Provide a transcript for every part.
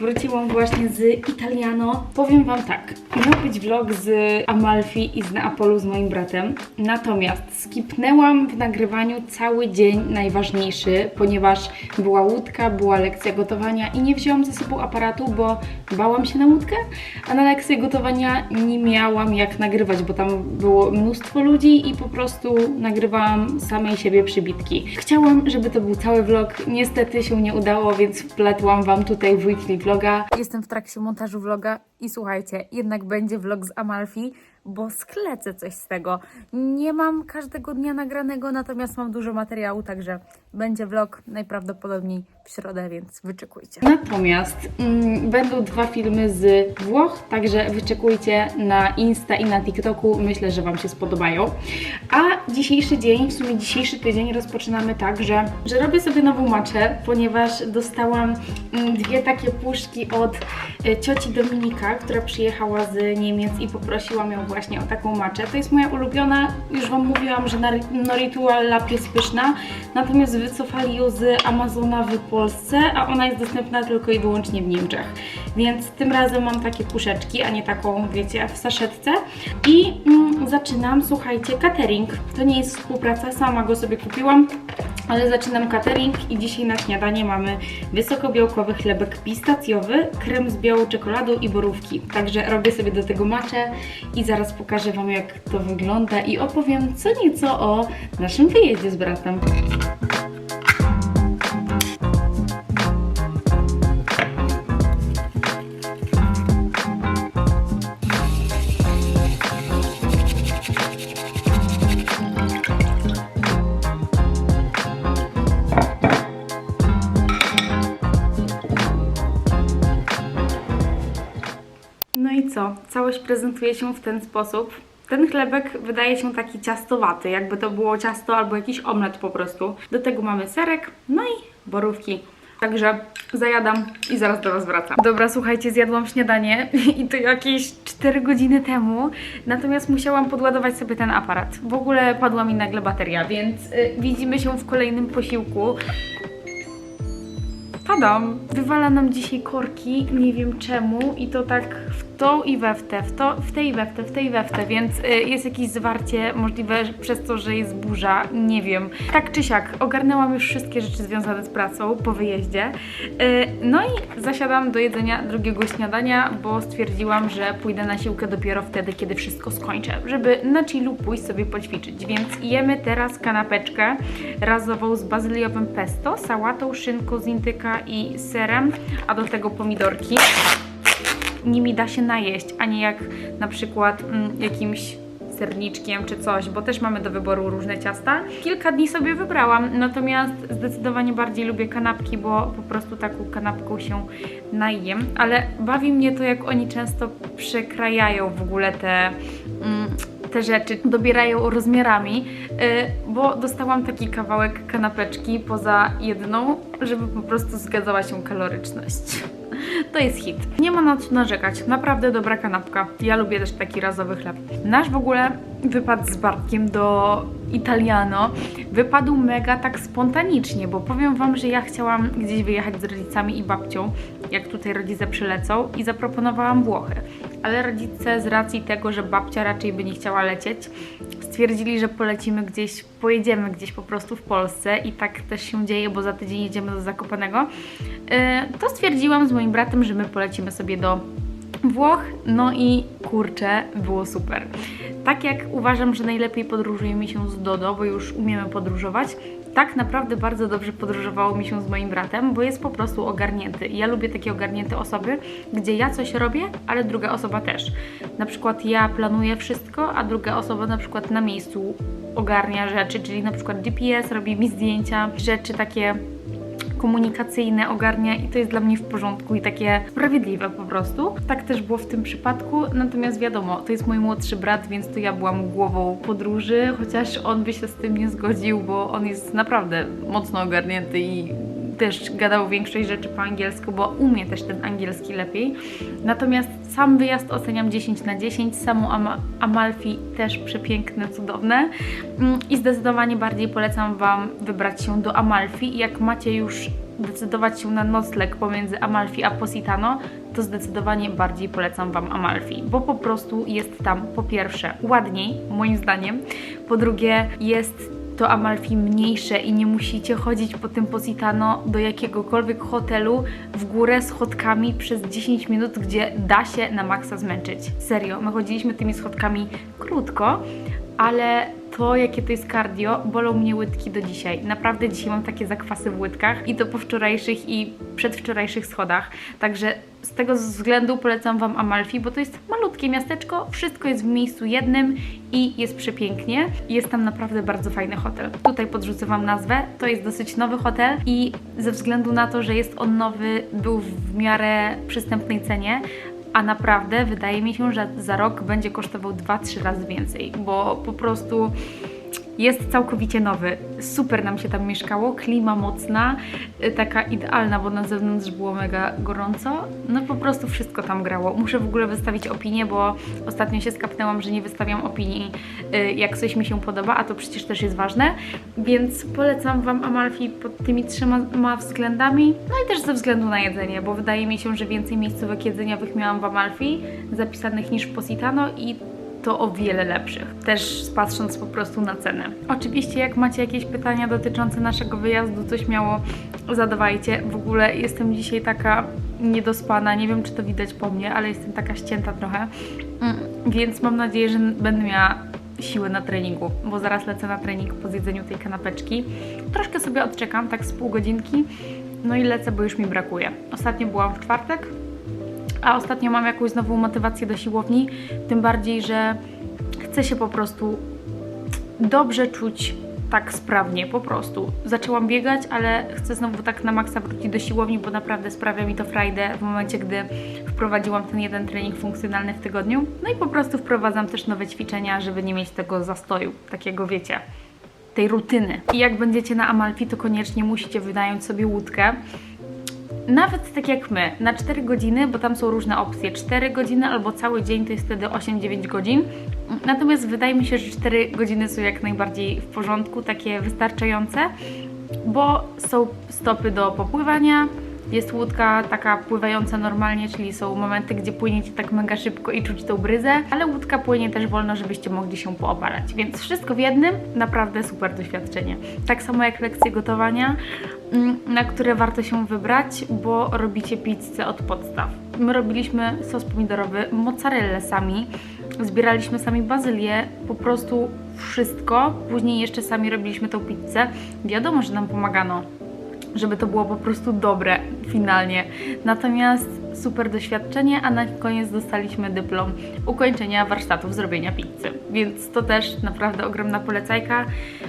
wróciłam właśnie z Italiano. Powiem Wam tak, miał być vlog z Amalfi i z Neapolu z moim bratem, natomiast skipnęłam w nagrywaniu cały dzień najważniejszy, ponieważ była łódka, była lekcja gotowania i nie wzięłam ze sobą aparatu, bo bałam się na łódkę, a na lekcję gotowania nie miałam jak nagrywać, bo tam było mnóstwo ludzi i po prostu nagrywałam samej siebie przybitki. Chciałam, żeby to był cały vlog, niestety się nie udało, więc wpletłam Wam tutaj w weekly vloga. Jestem w trakcie montażu vloga i słuchajcie, jednak będzie vlog z Amalfi, bo sklecę coś z tego. Nie mam każdego dnia nagranego, natomiast mam dużo materiału, także będzie vlog najprawdopodobniej w środę, więc wyczekujcie. Natomiast mm, będą dwa filmy z Włoch, także wyczekujcie na Insta i na TikToku. Myślę, że Wam się spodobają. A dzisiejszy dzień, w sumie dzisiejszy tydzień rozpoczynamy tak, że, że robię sobie nową maczę, ponieważ dostałam mm, dwie takie puszki od e, cioci Dominika, która przyjechała z Niemiec i poprosiła mnie właśnie o taką maczę. To jest moja ulubiona, już Wam mówiłam, że na no Ritual Lab jest pyszna, natomiast wycofali ją z Amazona w Polsce, a ona jest dostępna tylko i wyłącznie w Niemczech. Więc tym razem mam takie puszeczki, a nie taką, wiecie, w saszetce. I mm, zaczynam, słuchajcie, catering. To nie jest współpraca, sama go sobie kupiłam, ale zaczynam catering i dzisiaj na śniadanie mamy wysokobiałkowy chlebek pistacjowy, krem z białą czekoladą i borówki. Także robię sobie do tego maczę i zaraz pokażę Wam jak to wygląda i opowiem co nieco o naszym wyjeździe z bratem. Całość prezentuje się w ten sposób. Ten chlebek wydaje się taki ciastowaty, jakby to było ciasto albo jakiś omlet po prostu. Do tego mamy serek, no i borówki. Także zajadam i zaraz do Was wracam. Dobra, słuchajcie, zjadłam śniadanie i to jakieś 4 godziny temu, natomiast musiałam podładować sobie ten aparat. W ogóle padła mi nagle bateria, więc y, widzimy się w kolejnym posiłku. Padam. Wywala nam dzisiaj korki, nie wiem czemu i to tak w tą i we w te, w, w tej i we w te, w i we w te, więc y, jest jakieś zwarcie możliwe przez to, że jest burza, nie wiem. Tak czy siak, ogarnęłam już wszystkie rzeczy związane z pracą po wyjeździe. Y, no i zasiadam do jedzenia drugiego śniadania, bo stwierdziłam, że pójdę na siłkę dopiero wtedy, kiedy wszystko skończę, żeby na chillu pójść sobie poćwiczyć. Więc jemy teraz kanapeczkę razową z bazyliowym pesto, sałatą, szynką z intyka i serem, a do tego pomidorki nimi da się najeść, a nie jak na przykład mm, jakimś serniczkiem czy coś, bo też mamy do wyboru różne ciasta. Kilka dni sobie wybrałam, natomiast zdecydowanie bardziej lubię kanapki, bo po prostu taką kanapką się najem, ale bawi mnie to, jak oni często przekrajają w ogóle te. Mm, te rzeczy dobierają rozmiarami, yy, bo dostałam taki kawałek kanapeczki poza jedną, żeby po prostu zgadzała się kaloryczność. To jest hit. Nie ma na co narzekać. Naprawdę dobra kanapka. Ja lubię też taki razowy chleb. Nasz w ogóle wypad z Bartkiem do Italiano wypadł mega tak spontanicznie, bo powiem Wam, że ja chciałam gdzieś wyjechać z rodzicami i babcią, jak tutaj rodzice przylecą i zaproponowałam Włochy. Ale rodzice z racji tego, że babcia raczej by nie chciała lecieć, stwierdzili, że polecimy gdzieś, pojedziemy gdzieś po prostu w Polsce i tak też się dzieje, bo za tydzień jedziemy do Zakopanego. Yy, to stwierdziłam z moim bratem, że my polecimy sobie do Włoch, no i kurczę, było super. Tak jak uważam, że najlepiej podróżuje mi się z Dodo, bo już umiemy podróżować, tak naprawdę bardzo dobrze podróżowało mi się z moim bratem, bo jest po prostu ogarnięty. I ja lubię takie ogarnięte osoby, gdzie ja coś robię, ale druga osoba też. Na przykład ja planuję wszystko, a druga osoba na przykład na miejscu ogarnia rzeczy, czyli na przykład GPS robi mi zdjęcia, rzeczy takie komunikacyjne ogarnia i to jest dla mnie w porządku i takie sprawiedliwe po prostu. Tak też było w tym przypadku, natomiast wiadomo, to jest mój młodszy brat, więc to ja byłam głową podróży, chociaż on by się z tym nie zgodził, bo on jest naprawdę mocno ogarnięty i też gadał większość rzeczy po angielsku, bo umie też ten angielski lepiej. Natomiast sam wyjazd oceniam 10 na 10, samą Ama Amalfi też przepiękne, cudowne Mm, i zdecydowanie bardziej polecam Wam wybrać się do Amalfi. Jak macie już decydować się na nocleg pomiędzy Amalfi a Positano, to zdecydowanie bardziej polecam Wam Amalfi, bo po prostu jest tam po pierwsze ładniej, moim zdaniem, po drugie jest to Amalfi mniejsze i nie musicie chodzić po tym Positano do jakiegokolwiek hotelu w górę schodkami przez 10 minut, gdzie da się na maksa zmęczyć. Serio, my chodziliśmy tymi schodkami krótko, ale to, jakie to jest cardio, bolą mnie łydki do dzisiaj. Naprawdę dzisiaj mam takie zakwasy w łydkach i to po wczorajszych i przedwczorajszych schodach. Także z tego względu polecam Wam Amalfi, bo to jest malutkie miasteczko, wszystko jest w miejscu jednym i jest przepięknie. Jest tam naprawdę bardzo fajny hotel. Tutaj podrzucę Wam nazwę. To jest dosyć nowy hotel i ze względu na to, że jest on nowy, był w miarę przystępnej cenie, a naprawdę wydaje mi się, że za rok będzie kosztował 2-3 razy więcej, bo po prostu jest całkowicie nowy. Super nam się tam mieszkało, klima mocna, y, taka idealna, bo na zewnątrz było mega gorąco. No po prostu wszystko tam grało. Muszę w ogóle wystawić opinię, bo ostatnio się skapnęłam, że nie wystawiam opinii, y, jak coś mi się podoba, a to przecież też jest ważne. Więc polecam Wam Amalfi pod tymi trzema względami. No i też ze względu na jedzenie, bo wydaje mi się, że więcej miejscówek jedzeniowych miałam w Amalfi zapisanych niż w Positano i to o wiele lepszych. Też patrząc po prostu na cenę. Oczywiście, jak macie jakieś pytania dotyczące naszego wyjazdu, to śmiało zadawajcie. W ogóle jestem dzisiaj taka niedospana, nie wiem czy to widać po mnie, ale jestem taka ścięta trochę, mm, więc mam nadzieję, że będę miała siłę na treningu, bo zaraz lecę na trening po zjedzeniu tej kanapeczki. Troszkę sobie odczekam, tak z pół godzinki, no i lecę, bo już mi brakuje. Ostatnio byłam w czwartek, a ostatnio mam jakąś nową motywację do siłowni, tym bardziej, że chcę się po prostu dobrze czuć tak sprawnie, po prostu. Zaczęłam biegać, ale chcę znowu tak na maksa wrócić do siłowni, bo naprawdę sprawia mi to frajdę w momencie, gdy wprowadziłam ten jeden trening funkcjonalny w tygodniu. No i po prostu wprowadzam też nowe ćwiczenia, żeby nie mieć tego zastoju, takiego wiecie, tej rutyny. I jak będziecie na Amalfi, to koniecznie musicie wynająć sobie łódkę nawet tak jak my, na 4 godziny, bo tam są różne opcje, 4 godziny albo cały dzień to jest wtedy 8-9 godzin. Natomiast wydaje mi się, że 4 godziny są jak najbardziej w porządku, takie wystarczające, bo są stopy do popływania, jest łódka taka pływająca normalnie, czyli są momenty, gdzie płyniecie tak mega szybko i czuć tą bryzę, ale łódka płynie też wolno, żebyście mogli się poobalać. Więc wszystko w jednym, naprawdę super doświadczenie. Tak samo jak lekcje gotowania, mm, na które warto się wybrać, bo robicie pizzę od podstaw. My robiliśmy sos pomidorowy, mozzarellę sami, zbieraliśmy sami bazylię, po prostu wszystko. Później jeszcze sami robiliśmy tą pizzę. Wiadomo, że nam pomagano żeby to było po prostu dobre finalnie. Natomiast super doświadczenie, a na koniec dostaliśmy dyplom ukończenia warsztatów zrobienia pizzy. Więc to też naprawdę ogromna polecajka.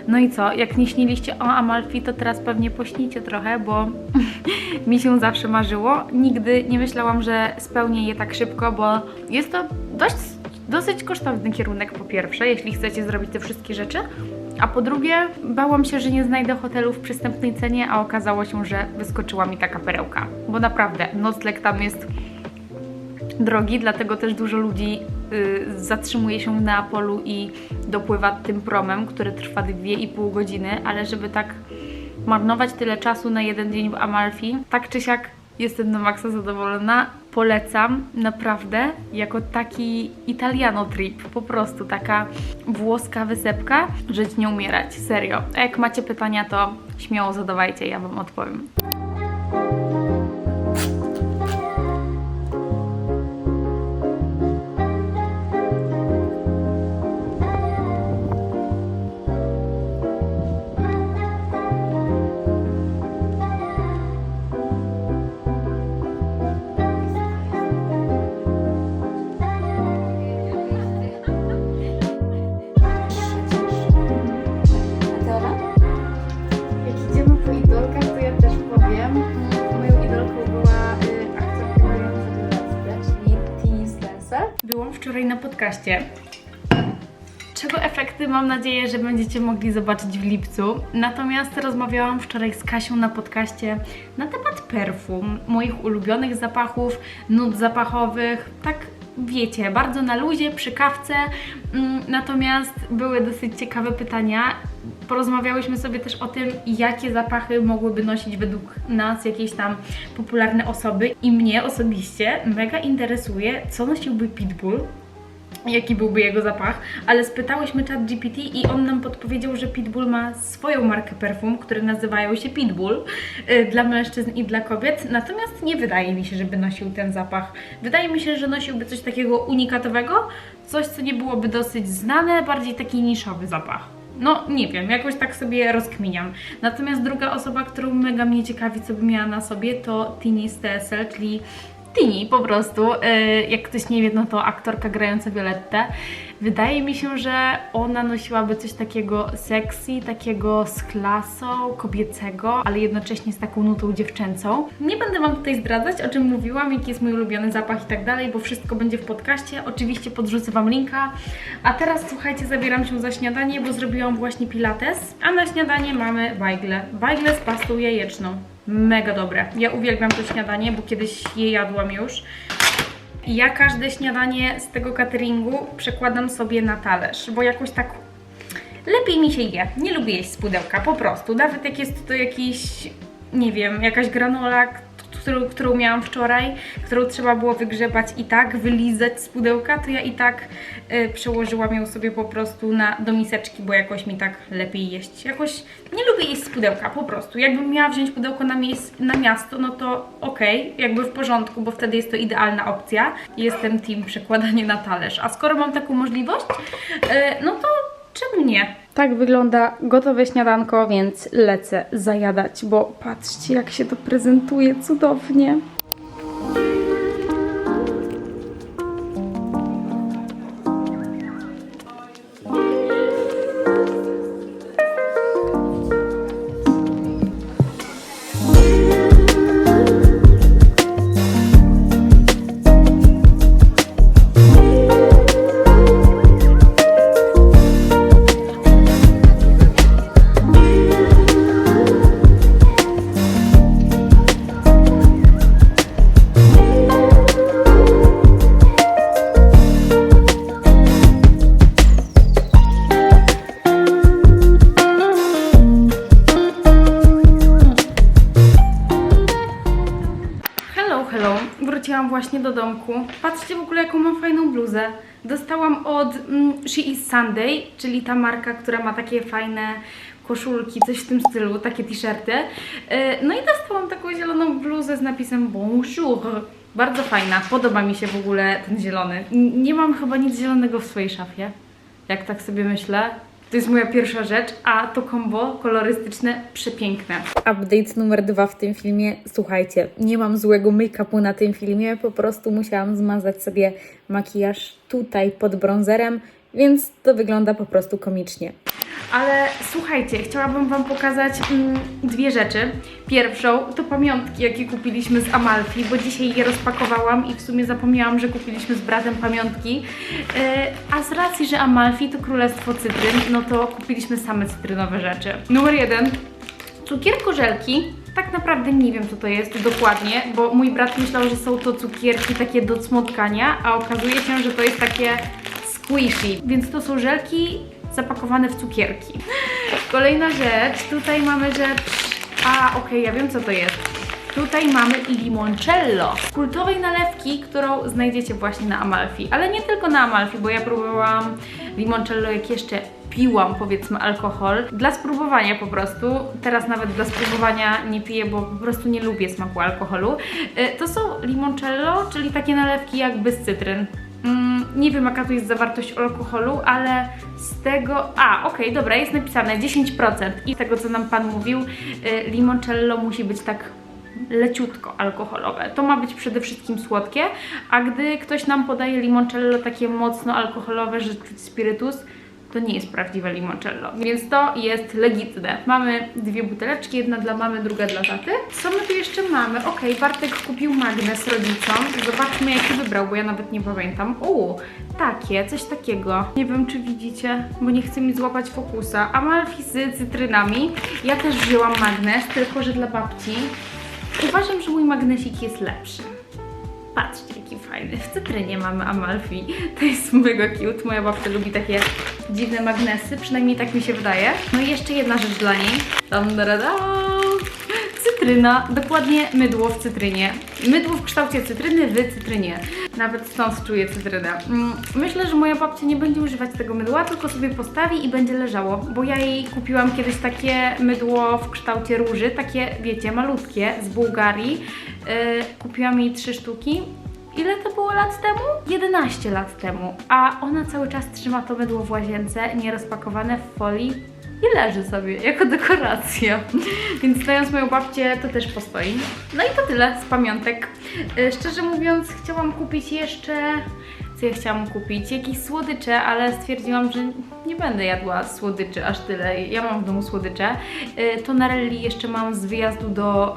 No i co, jak nie śniliście o Amalfi, to teraz pewnie pośnicie trochę, bo mi się zawsze marzyło. Nigdy nie myślałam, że spełnię je tak szybko, bo jest to dość, dosyć kosztowny kierunek po pierwsze, jeśli chcecie zrobić te wszystkie rzeczy, a po drugie, bałam się, że nie znajdę hotelu w przystępnej cenie, a okazało się, że wyskoczyła mi taka perełka. Bo naprawdę, nocleg tam jest drogi, dlatego też dużo ludzi y, zatrzymuje się w Neapolu i dopływa tym promem, który trwa 2,5 godziny, ale żeby tak marnować tyle czasu na jeden dzień w Amalfi, tak czy siak jestem na maksa zadowolona. Polecam naprawdę jako taki Italiano trip, po prostu taka włoska wysepka, żyć nie umierać, serio. A jak macie pytania, to śmiało zadawajcie, ja Wam odpowiem. Podcaście. Czego efekty mam nadzieję, że będziecie mogli zobaczyć w lipcu. Natomiast rozmawiałam wczoraj z Kasią na podcaście na temat perfum, moich ulubionych zapachów, nut zapachowych, tak wiecie, bardzo na luzie, przy kawce, mm, natomiast były dosyć ciekawe pytania. Porozmawiałyśmy sobie też o tym, jakie zapachy mogłyby nosić według nas jakieś tam popularne osoby i mnie osobiście mega interesuje, co nosiłby Pitbull, jaki byłby jego zapach, ale spytałyśmy chat GPT i on nam podpowiedział, że Pitbull ma swoją markę perfum, które nazywają się Pitbull y, dla mężczyzn i dla kobiet, natomiast nie wydaje mi się, żeby nosił ten zapach. Wydaje mi się, że nosiłby coś takiego unikatowego, coś co nie byłoby dosyć znane, bardziej taki niszowy zapach. No, nie wiem, jakoś tak sobie rozkminiam. Natomiast druga osoba, którą mega mnie ciekawi, co by miała na sobie, to Tini z TSL, czyli Tini po prostu. Yy, Jak ktoś nie wie, no to aktorka grająca Violettę. Wydaje mi się, że ona nosiłaby coś takiego sexy, takiego z klasą, kobiecego, ale jednocześnie z taką nutą dziewczęcą. Nie będę Wam tutaj zdradzać, o czym mówiłam, jaki jest mój ulubiony zapach i tak dalej, bo wszystko będzie w podcaście. Oczywiście podrzucę Wam linka. A teraz słuchajcie, zabieram się za śniadanie, bo zrobiłam właśnie pilates, a na śniadanie mamy wajgle. Wajgle z pastą jajeczną. Mega dobre. Ja uwielbiam to śniadanie, bo kiedyś je jadłam już. Ja każde śniadanie z tego cateringu przekładam sobie na talerz, bo jakoś tak lepiej mi się je. Nie lubię jeść z pudełka, po prostu. Nawet jak jest to jakiś, nie wiem, jakaś granola, którą, którą miałam wczoraj, którą trzeba było wygrzebać i tak, wylizać z pudełka, to ja i tak y, przełożyłam ją sobie po prostu na, do miseczki, bo jakoś mi tak lepiej jeść. Jakoś nie lubię jeść z pudełka, po prostu. Jakbym miała wziąć pudełko na, mies- na miasto, no to okej, jakby w porządku, bo wtedy jest to idealna opcja. Jestem team przekładanie na talerz. A skoro mam taką możliwość, y, no to czemu nie? Tak wygląda gotowe śniadanko, więc lecę zajadać, bo patrzcie jak się to prezentuje cudownie. Wróciłam właśnie do domku. Patrzcie w ogóle, jaką mam fajną bluzę. Dostałam od mm, She is Sunday, czyli ta marka, która ma takie fajne koszulki, coś w tym stylu, takie t-shirty. Yy, No i dostałam taką zieloną bluzę z napisem Bonjour. Bardzo fajna, podoba mi się w ogóle ten zielony. Nie mam chyba nic zielonego w swojej szafie, jak tak sobie myślę. To jest moja pierwsza rzecz, a to kombo kolorystyczne przepiękne. Update numer dwa w tym filmie. Słuchajcie, nie mam złego make-upu na tym filmie, po prostu musiałam zmazać sobie makijaż tutaj pod bronzerem, więc to wygląda po prostu komicznie. Ale słuchajcie, chciałabym Wam pokazać mm, dwie rzeczy. Pierwszą to pamiątki, jakie kupiliśmy z Amalfi, bo dzisiaj je rozpakowałam i w sumie zapomniałam, że kupiliśmy z bratem pamiątki. Yy, a z racji, że Amalfi to królestwo cytryn, no to kupiliśmy same cytrynowe rzeczy. Numer jeden, cukierko żelki. Tak naprawdę nie wiem, co to jest dokładnie, bo mój brat myślał, że są to cukierki takie do cmotkania, a okazuje się, że to jest takie squishy, więc to są żelki zapakowane w cukierki. Kolejna rzecz, tutaj mamy rzecz... A, okej, ja wiem, co to jest. Tutaj mamy limoncello kultowej nalewki, którą znajdziecie właśnie na Amalfi. Ale nie tylko na Amalfi, bo ja próbowałam limoncello jak jeszcze piłam powiedzmy alkohol. Dla spróbowania po prostu. Teraz nawet dla spróbowania nie piję, bo po prostu nie lubię smaku alkoholu. Y, To są limoncello, czyli takie nalewki jakby z cytryn. Mm, nie wiem jaka tu jest zawartość alkoholu, ale z tego... A, okej, dobra, jest napisane 10%. I z tego co nam Pan mówił, y, limoncello musi być tak leciutko alkoholowe. To ma być przede wszystkim słodkie, a gdy ktoś nam podaje limoncello takie mocno alkoholowe, że czuć spirytus, to nie jest prawdziwe limoncello. Więc to jest legitne. Mamy dwie buteleczki, jedna dla mamy, druga dla taty. Co my tu jeszcze mamy? Okej, Bartek kupił magnes rodzicom. Zobaczmy jaki wybrał, bo ja nawet nie pamiętam. O, takie, coś takiego. Nie wiem czy widzicie, bo nie chcę mi złapać fokusa. Amalfi z cytrynami. Ja też wzięłam magnes, tylko że dla babci. Uważam, że mój magnesik jest lepszy. Patrzcie, jaki fajny. W cytrynie mamy Amalfi. To jest mega cute. Moja babcia lubi takie dziwne magnesy, przynajmniej tak mi się wydaje. No i jeszcze jedna rzecz dla niej. Tam, da, da. Cytryna, dokładnie mydło w cytrynie. Mydło w kształcie cytryny w cytrynie. Nawet stąd czuję cytrynę. Mm, Myślę, że moja babcia nie będzie używać tego mydła, tylko sobie postawi i będzie leżało. Bo ja jej kupiłam kiedyś takie mydło w kształcie róży, takie wiecie, malutkie z Bułgarii. Yy, kupiłam jej trzy sztuki. Ile to było lat temu? 11 lat temu. A ona cały czas trzyma to mydło w łazience, nierozpakowane w folii i leży sobie jako dekoracja. Więc znając moją babcię, to też postoi. No i to tyle z pamiątek. Yy, Szczerze mówiąc, chciałam kupić jeszcze. Chciałam kupić? Jakieś słodycze, ale stwierdziłam, że nie będę jadła słodyczy aż tyle. Ja mam w domu słodycze. Yy, Tonarelli jeszcze mam z wyjazdu do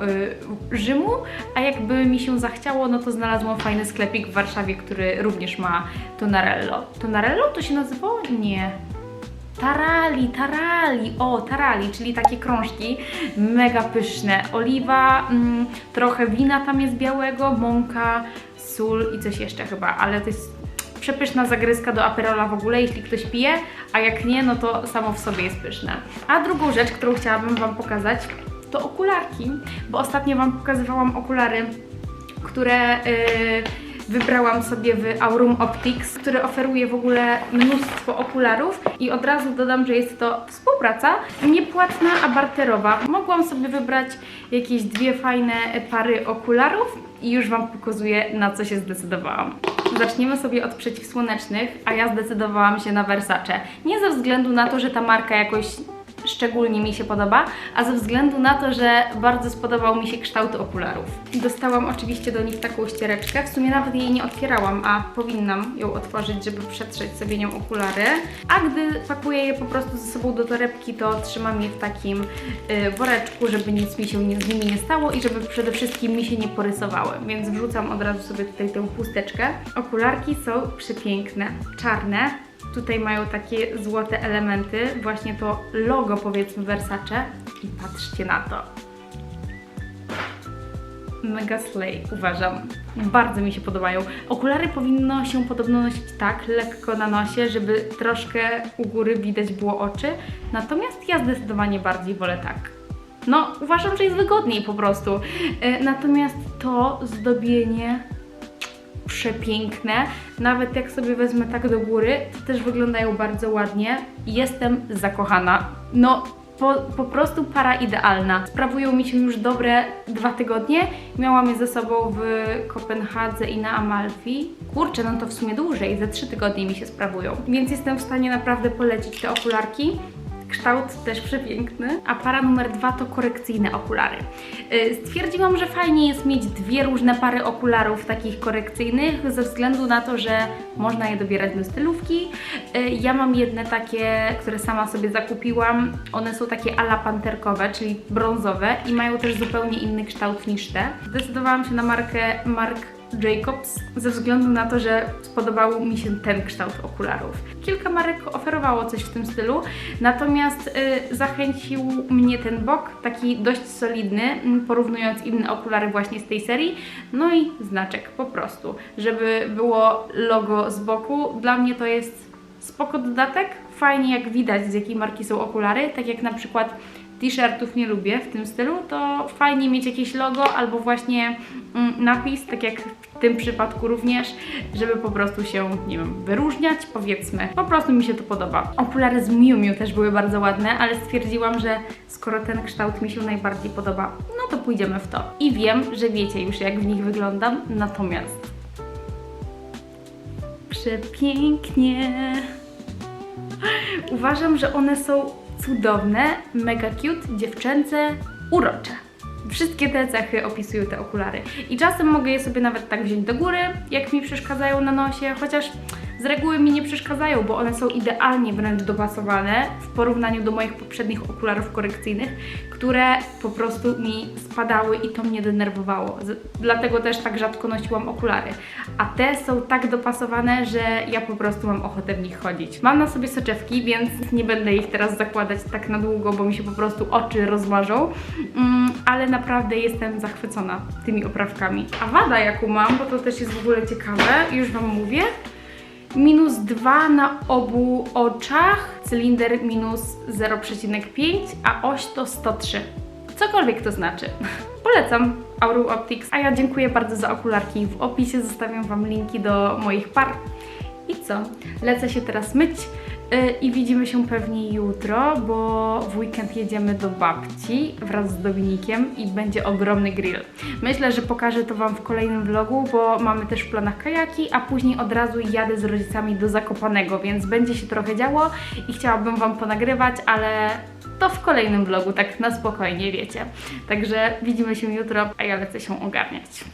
yy, Rzymu, a jakby mi się zachciało, no to znalazłam fajny sklepik w Warszawie, który również ma Tonarello. Tonarello to się nazywało? Nie. Tarali, tarali, o tarali, czyli takie krążki mega pyszne. Oliwa, mm, trochę wina tam jest białego, mąka, sól i coś jeszcze chyba, ale to jest przepyszna zagryzka do aperola w ogóle, jeśli ktoś pije, a jak nie, no to samo w sobie jest pyszne. A drugą rzecz, którą chciałabym Wam pokazać, to okularki, bo ostatnio Wam pokazywałam okulary, które... Yy, wybrałam sobie w Aurum Optics, który oferuje w ogóle mnóstwo okularów i od razu dodam, że jest to współpraca niepłatna, a barterowa. Mogłam sobie wybrać jakieś dwie fajne pary okularów i już Wam pokazuję, na co się zdecydowałam. Zaczniemy sobie od przeciwsłonecznych, a ja zdecydowałam się na Versace. Nie ze względu na to, że ta marka jakoś szczególnie mi się podoba, a ze względu na to, że bardzo spodobał mi się kształt okularów. Dostałam oczywiście do nich taką ściereczkę, w sumie nawet jej nie otwierałam, a powinnam ją otworzyć, żeby przetrzeć sobie nią okulary. A gdy pakuję je po prostu ze sobą do torebki, to trzymam je w takim y, woreczku, żeby nic mi się nie, z nimi nie stało i żeby przede wszystkim mi się nie porysowały, więc wrzucam od razu sobie tutaj tę chusteczkę. Okularki są przepiękne, czarne, Tutaj mają takie złote elementy, właśnie to logo powiedzmy Versace i patrzcie na to. Mega slay, uważam. Bardzo mi się podobają. Okulary powinno się podobno nosić tak, lekko na nosie, żeby troszkę u góry widać było oczy. Natomiast ja zdecydowanie bardziej wolę tak. No, uważam, że jest wygodniej po prostu. E, Natomiast to zdobienie przepiękne. Nawet jak sobie wezmę tak do góry, to też wyglądają bardzo ładnie. Jestem zakochana. No, po, po prostu para idealna. Sprawują mi się już dobre dwa tygodnie. Miałam je ze sobą w Kopenhadze i na Amalfi. Kurczę, no to w sumie dłużej, ze trzy tygodnie mi się sprawują. Więc jestem w stanie naprawdę polecić te okularki. Kształt też przepiękny. A para numer dwa to korekcyjne okulary. Yy, Stwierdziłam, że fajnie jest mieć dwie różne pary okularów takich korekcyjnych, ze względu na to, że można je dobierać do stylówki. Yy, Ja mam jedne takie, które sama sobie zakupiłam. One są takie ala panterkowe, czyli brązowe i mają też zupełnie inny kształt niż te. Zdecydowałam się na markę Mark Jacobs ze względu na to, że spodobał mi się ten kształt okularów. Kilka marek oferowało coś w tym stylu, natomiast y, zachęcił mnie ten bok, taki dość solidny, mm, porównując inne okulary właśnie z tej serii, no i znaczek po prostu, żeby było logo z boku. Dla mnie to jest spoko dodatek, fajnie jak widać z jakiej marki są okulary, tak jak na przykład t-shirtów nie lubię w tym stylu, to fajnie mieć jakieś logo albo właśnie mm, napis, tak jak w tym przypadku również, żeby po prostu się, nie wiem, wyróżniać, powiedzmy. Po prostu mi się to podoba. Okulary z Miu Miu też były bardzo ładne, ale stwierdziłam, że skoro ten kształt mi się najbardziej podoba, no to pójdziemy w to. I wiem, że wiecie już jak w nich wyglądam, natomiast przepięknie. Uważam, że one są cudowne, mega cute, dziewczęce, urocze. Wszystkie te cechy opisują te okulary. I czasem mogę je sobie nawet tak wziąć do góry, jak mi przeszkadzają na nosie, chociaż z reguły mi nie przeszkadzają, bo one są idealnie wręcz dopasowane w porównaniu do moich poprzednich okularów korekcyjnych, które po prostu mi spadały i to mnie denerwowało. Dlatego też tak rzadko nosiłam okulary. A te są tak dopasowane, że ja po prostu mam ochotę w nich chodzić. Mam na sobie soczewki, więc nie będę ich teraz zakładać tak na długo, bo mi się po prostu oczy rozmarzą. Mm, ale naprawdę jestem zachwycona tymi oprawkami. A wada, jaką mam, bo to też jest w ogóle ciekawe, już Wam mówię. Minus 2 na obu oczach, cylinder minus 0,5, a oś to 103. Cokolwiek to znaczy. Polecam Auru Optics, a ja dziękuję bardzo za okularki. W opisie zostawiam Wam linki do moich par. I co? Lecę się teraz myć i widzimy się pewnie jutro, bo w weekend jedziemy do babci wraz z Dominikiem i będzie ogromny grill. Myślę, że pokażę to Wam w kolejnym vlogu, bo mamy też w planach kajaki, a później od razu jadę z rodzicami do Zakopanego, więc będzie się trochę działo i chciałabym Wam ponagrywać, ale to w kolejnym vlogu, tak na spokojnie, wiecie. Także widzimy się jutro, a ja lecę się ogarniać.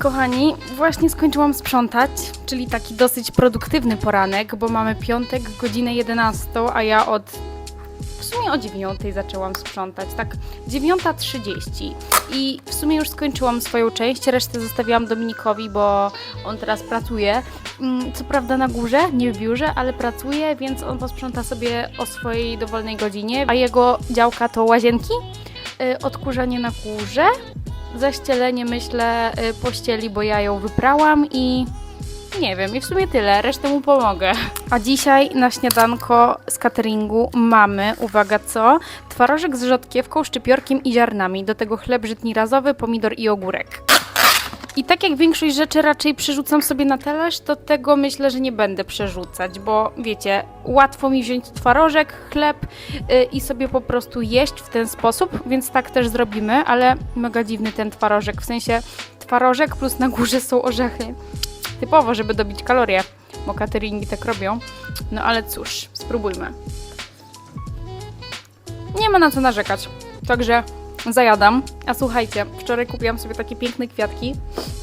Kochani. Właśnie skończyłam sprzątać, czyli taki dosyć produktywny poranek, bo mamy piątek, godzinę 11, a ja od w sumie o 9 zaczęłam sprzątać, tak 9.30 i w sumie już skończyłam swoją część, resztę zostawiłam Dominikowi, bo on teraz pracuje. Mm, Co prawda na górze, nie w biurze, ale pracuje, więc on posprząta sobie o swojej dowolnej godzinie, a jego działka to łazienki, y, odkurzanie na górze, zaścielenie myślę y, pościeli, bo ja ją wyprałam i nie wiem, i w sumie tyle, resztę mu pomogę. A dzisiaj na śniadanko z cateringu mamy, uwaga co, twarożek z rzodkiewką, szczypiorkiem i ziarnami, do tego chleb żytni razowy, pomidor i ogórek. I tak jak większość rzeczy raczej przerzucam sobie na talerz, to tego myślę, że nie będę przerzucać, bo wiecie, łatwo mi wziąć twarożek, chleb y, i sobie po prostu jeść w ten sposób, więc tak też zrobimy, ale mega dziwny ten twarożek, w sensie twarożek plus na górze są orzechy. Typowo, żeby dobić kalorie, bo cateringi tak robią. No ale cóż, spróbujmy. Nie ma na co narzekać, także zajadam. A słuchajcie, wczoraj kupiłam sobie takie piękne kwiatki.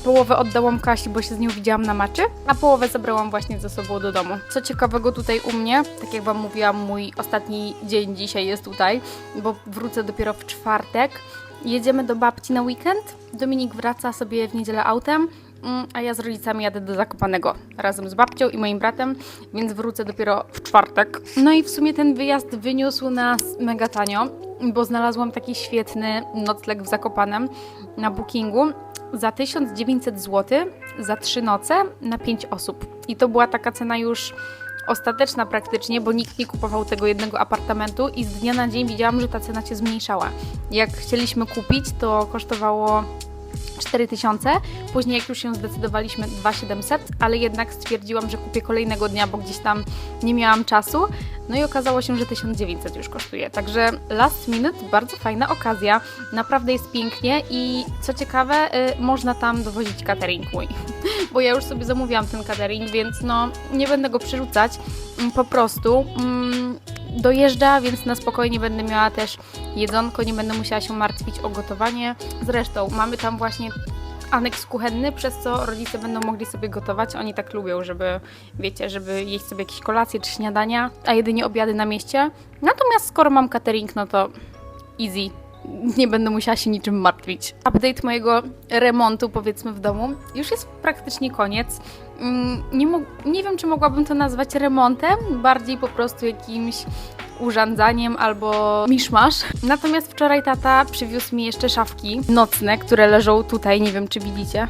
Połowę oddałam Kasi, bo się z nią widziałam na maczy, a połowę zabrałam właśnie ze sobą do domu. Co ciekawego tutaj u mnie, tak jak Wam mówiłam, mój ostatni dzień dzisiaj jest tutaj, bo wrócę dopiero w czwartek. Jedziemy do babci na weekend. Dominik wraca sobie w niedzielę autem, a ja z rodzicami jadę do Zakopanego razem z babcią i moim bratem, więc wrócę dopiero w czwartek. No i w sumie ten wyjazd wyniósł nas mega tanio, bo znalazłam taki świetny nocleg w Zakopanem na bookingu za 1900 zł za 3 noce na 5 osób. I to była taka cena już ostateczna praktycznie, bo nikt nie kupował tego jednego apartamentu i z dnia na dzień widziałam, że ta cena się zmniejszała. Jak chcieliśmy kupić, to kosztowało 4000, później jak już się zdecydowaliśmy 2700, ale jednak stwierdziłam, że kupię kolejnego dnia, bo gdzieś tam nie miałam czasu. No i okazało się, że 1900 już kosztuje. Także last minute, bardzo fajna okazja. Naprawdę jest pięknie i co ciekawe, y, można tam dowozić catering mój. Bo ja już sobie zamówiłam ten catering, więc no nie będę go przerzucać. Mm, Po prostu mm, dojeżdża, więc na spokojnie będę miała też jedzonko, nie będę musiała się martwić o gotowanie. Zresztą mamy tam właśnie aneks kuchenny, przez co rodzice będą mogli sobie gotować. Oni tak lubią, żeby, wiecie, żeby jeść sobie jakieś kolacje czy śniadania, a jedynie obiady na mieście. Natomiast skoro mam catering, no to easy. Nie będę musiała się niczym martwić. Update mojego remontu, powiedzmy, w domu. Już jest praktycznie koniec. Mm, Nie, nie wiem, czy mogłabym to nazwać remontem, bardziej po prostu jakimś urządzaniem albo miszmasz. Natomiast wczoraj tata przywiózł mi jeszcze szafki nocne, które leżą tutaj, nie wiem czy widzicie.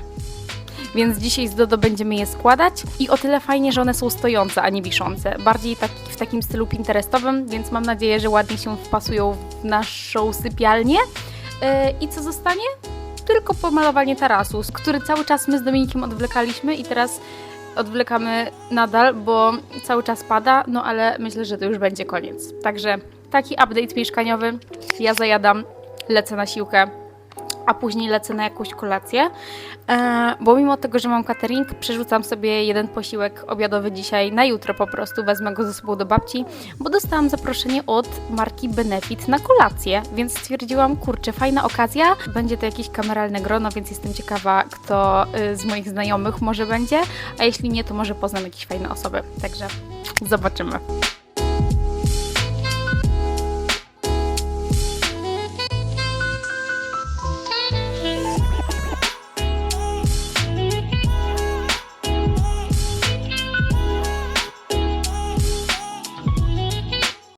Więc dzisiaj z Dodo będziemy je składać i o tyle fajnie, że one są stojące, a nie wiszące. Bardziej tak, w takim stylu pinterestowym, więc mam nadzieję, że ładnie się wpasują w naszą sypialnię. Yy, I co zostanie? Tylko pomalowanie tarasu, który cały czas my z Dominikiem odwlekaliśmy i teraz odwlekamy nadal, bo cały czas pada, no ale myślę, że to już będzie koniec. Także taki update mieszkaniowy. Ja zajadam, lecę na siłkę, a później lecę na jakąś kolację. E, bo mimo tego, że mam catering, przerzucam sobie jeden posiłek obiadowy dzisiaj na jutro po prostu. Wezmę go ze sobą do babci, bo dostałam zaproszenie od marki Benefit na kolację, więc stwierdziłam, kurczę, fajna okazja. Będzie to jakieś kameralne grono, więc jestem ciekawa, kto y, z moich znajomych może będzie, a jeśli nie, to może poznam jakieś fajne osoby. Także zobaczymy.